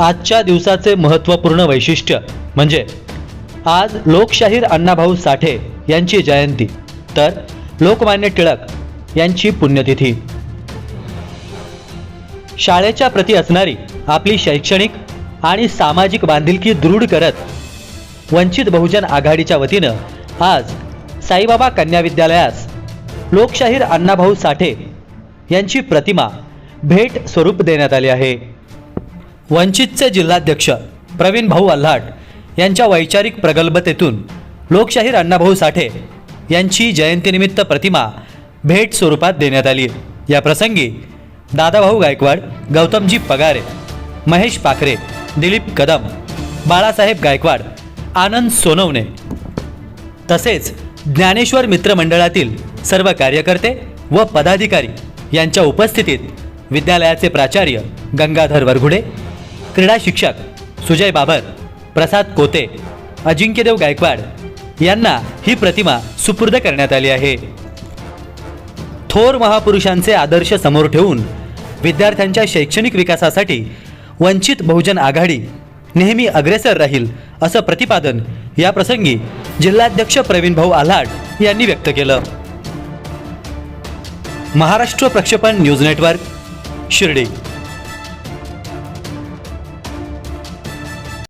आजच्या दिवसाचे महत्त्वपूर्ण वैशिष्ट्य म्हणजे आज लोकशाहीर अण्णाभाऊ साठे यांची जयंती. तर लोकमान्य टिळक यांची पुण्यतिथी. शाळेच्या प्रती असणारी आपली शैक्षणिक आणि सामाजिक बांधिलकी दृढ करत वंचित बहुजन आघाडीच्या वतीनं आज साईबाबा कन्या विद्यालयास लोकशाहीर अण्णाभाऊ साठे यांची प्रतिमा भेट स्वरूप देण्यात आली आहे. वंचितचे जिल्हाध्यक्ष प्रवीण भाऊ अल्हाट यांच्या वैचारिक प्रगल्भतेतून लोकशाहीर अण्णाभाऊ साठे यांची जयंतीनिमित्त प्रतिमा भेट स्वरूपात देण्यात आली. या प्रसंगी दादाभाऊ गायकवाड गौतमजी पगारे महेश पाखरे दिलीप कदम बाळासाहेब गायकवाड आनंद सोनवणे तसेच ज्ञानेश्वर मित्रमंडळातील सर्व कार्यकर्ते व पदाधिकारी यांच्या उपस्थितीत विद्यालयाचे प्राचार्य गंगाधर वरघुडे क्रीडा शिक्षक सुजय बाबर प्रसाद कोते अजिंक्यदेव गायकवाड यांना ही प्रतिमा सुपूर्द करण्यात आली आहे. थोर महापुरुषांचे आदर्श समोर ठेवून विद्यार्थ्यांच्या शैक्षणिक विकासासाठी वंचित बहुजन आघाडी नेहमी अग्रेसर राहील असं प्रतिपादन या प्रसंगी जिल्हाध्यक्ष प्रवीण भाऊ आल्हाट यांनी व्यक्त केलं. महाराष्ट्र प्रक्षेपण न्यूज नेटवर्क शिर्डी.